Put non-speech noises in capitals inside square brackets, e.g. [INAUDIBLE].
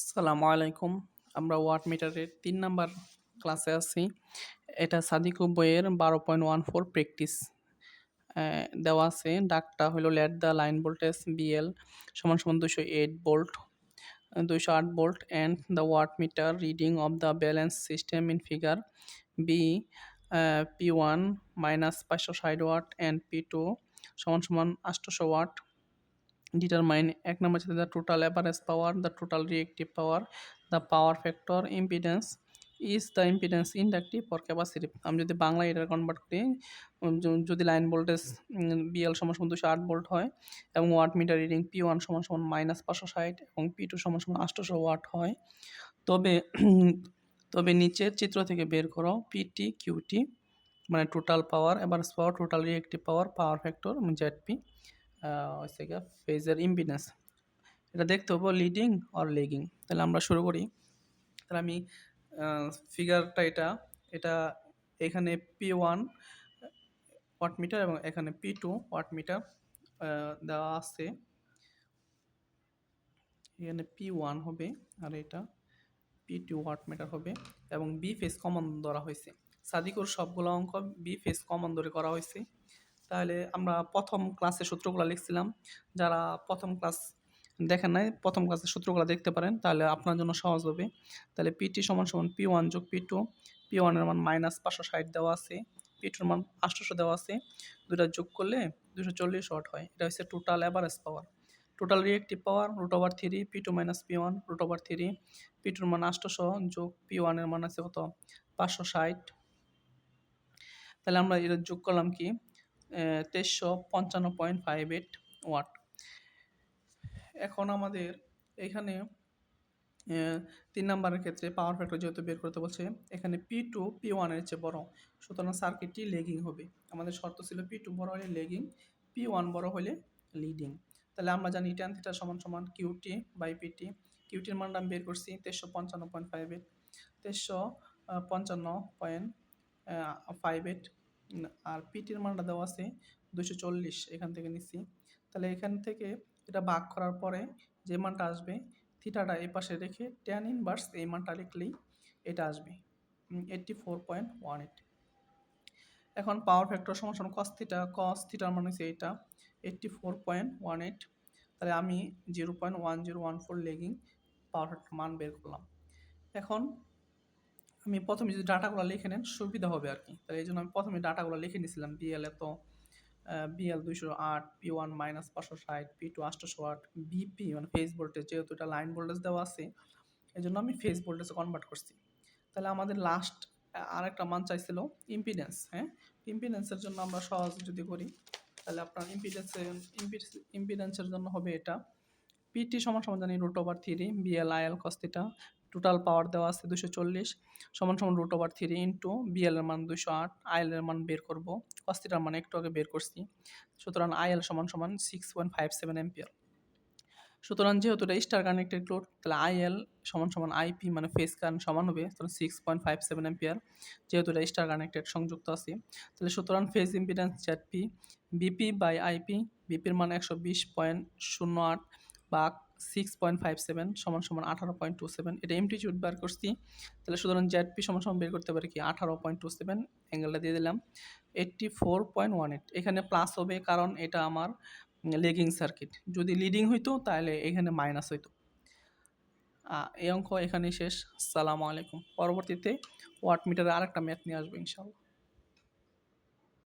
আসসালামু আলাইকুম। আমরা ওয়াট মিটারের তিন নাম্বার ক্লাসে আছি। এটা সাদিকু বইয়ের বারো পয়েন্ট ওয়ান ফোর প্র্যাকটিস দেওয়া আছে। ডাকটা হলো let the line voltage, V L, সমান সমান দুশো এইট ভোল্ট দুশো আট volt, and the watt meter reading of the balance system in figure B P one minus পাঁচশো ষাট ওয়াট, অ্যান্ড পি টু সমান সমান আটশোশো ওয়াট। Determine এক নম্বর হচ্ছে the total average power, the total reactive power, the power factor, impedance, is the impedance inductive or capacity আমি যদি বাংলা এটা কনভার্ট করি যদি লাইন ভোল্টেজ বিএল সমান সমান দুশো আট ভোল্ট হয় এবং watt meter reading P one সমান সমান মাইনাস পাঁচশো ষাট এবং পি টু সমান সমান আটশোশো ওয়াট হয়, তবে [CLEARS THROAT] তবে নিচের চিত্র থেকে বের করো পিটি কিউটি মানে টোটাল পাওয়ার এবার power total reactive power power factor Z P হচ্ছে গিয়ে ফেজের ইম্পিডেন্স এটা দেখতে হব লিডিং অর লেগিং তাহলে আমরা শুরু করি। তাহলে আমি ফিগারটা এটা এটা এখানে পি ওয়ান ওয়াট মিটার এবং এখানে পি টু ওয়াট মিটার দেওয়া আছে। এখানে পি ওয়ান হবে আর এটা পি টু ওয়াট মিটার হবে এবং বি ফেস কমন ধরা হয়েছে। সাদিকুর সবগুলো অঙ্ক বি ফেস কমন ধরে করা হয়েছে। তাহলে আমরা প্রথম ক্লাসে সূত্রগুলো লিখছিলাম। যারা প্রথম ক্লাস দেখেন নাই, প্রথম ক্লাসের সূত্রগুলো দেখতে পারেন, তাহলে আপনার জন্য সহজ হবে। তাহলে পিটি সমান সমান পি ওয়ান যোগ পি টু পি ওয়ানের মান মাইনাস পাঁচশো ষাট দেওয়া আছে পি টুর মান আটশোশো দেওয়া আছে দুটা যোগ করলে দুশো চল্লিশ ওয়াট হয়। এটা হচ্ছে total average power total reactive power root over three P two minus P one root over three P টুর মান আটশোশো যোগ পি ওয়ানের মান আছে কত? পাঁচশো ষাট। তাহলে আমরা এটা যোগ করলাম কি? তেইশশো পঞ্চান্ন পয়েন্ট ফাইভ এইট ওয়াট। এখন আমাদের এখানে তিন নাম্বারের ক্ষেত্রে পাওয়ার ফ্যাক্টর যেহেতু বের করতে বলছে, এখানে পি টু পি ওয়ানের চেয়ে বড়। সুতরাং সার্কিটটি লেগিং হবে। আমাদের শর্ত ছিল পি টু বড় হলে লেগিং পি ওয়ান বড় হলে লিডিং তাহলে আমরা জানি ট্যান থিটা সমান সমান কিউটি বাই পিটি কিউটির মানটা আমি বের করছি তেইশশো পঞ্চান্ন পয়েন্ট ফাইভ এইট। তেইশশো পঞ্চান্ন পয়েন্ট ফাইভ এইট আর পিটির মানটা দেওয়া আছে দুশো চল্লিশ এখান থেকে নিচ্ছি। তাহলে এখান থেকে এটা ভাগ করার পরে যে মানটা আসবে, থিটাটা এই পাশে রেখে ট্যান ইনভার্স এই মানটা লিখলেই এটা আসবে। Eighty four point one eight এখন পাওয়ার ফ্যাক্টর সমান কস থিটা কস থিটার মান হচ্ছে এইটা eighty four point one eight তাহলে আমি zero point one zero one four lagging power factor মান বের করলাম। এখন আমি প্রথমে যদি ডাটাগুলো লিখে নেন, সুবিধা হবে আর কি। তাহলে এই জন্য আমি প্রথমে ডাটাগুলো লিখে নিয়েছিলাম বিএল এত বিএল দুইশো আট পি ওয়ান মাইনাস পাঁচশো ষাট পি টু আটশোশো আট বিপি মানে ফেস ভোল্টেজ যেহেতু এটা লাইন ভোল্টেজ দেওয়া আছে, এই জন্য আমি ফেস ভোল্টেজে কনভার্ট করছি। তাহলে আমাদের লাস্ট আরেকটা মান চাইছিল ইম্পিডেন্স হ্যাঁ? ইম্পিডেন্সের জন্য আমরা সহজ যদি করি, তাহলে আপনার ইম্পিডেন্সের ইম্পিডেন্সের জন্য হবে এটা পিটি সমান সমান জানি root over three BL IL কস্তিটা total power দেওয়া আছে দুশো চল্লিশ, সমান সমান root over three into BL এর মান দুশো আট আইএল এর মান বের করব। কস্তিটার মান একটু আগে বের করছি। সুতরাং আইএল সমান সমান six point five seven ampere সুতরাং যেহেতু এটা স্টার কানেক্টেড লোড তাহলে আইএল সমান সমান আইপি মানে ফেস কারেন্ট সমান হবে, তাহলে six point five seven ampere যেহেতু এটা স্টার কানেক্টেড সংযুক্ত আছে, তাহলে সুতরাং phase impedance Z P BP by IP বিপির মান একশো বিশ পয়েন্ট শূন্য আট বা সিক্স পয়েন্ট ফাইভ সেভেন সমান সমান আঠারো পয়েন্ট টু সেভেন এটা এমটিচিউড বার করছি। তাহলে সুতরাং জেড পি সমান সমান বের করতে পারি কি? আঠারো পয়েন্ট টু সেভেন অ্যাঙ্গেলটা দিয়ে দিলাম। Eighty four point one eight এখানে প্লাস হবে কারণ এটা আমার লেগিং সার্কিট যদি লিডিং হইতো, তাহলে এখানে মাইনাস হইতো। এই অঙ্ক এখানেই শেষ। সালামু আলাইকুম। পরবর্তীতে ওয়াট মিটারে আরেকটা ম্যাথ নিয়ে আসব ইনশাল্লাহ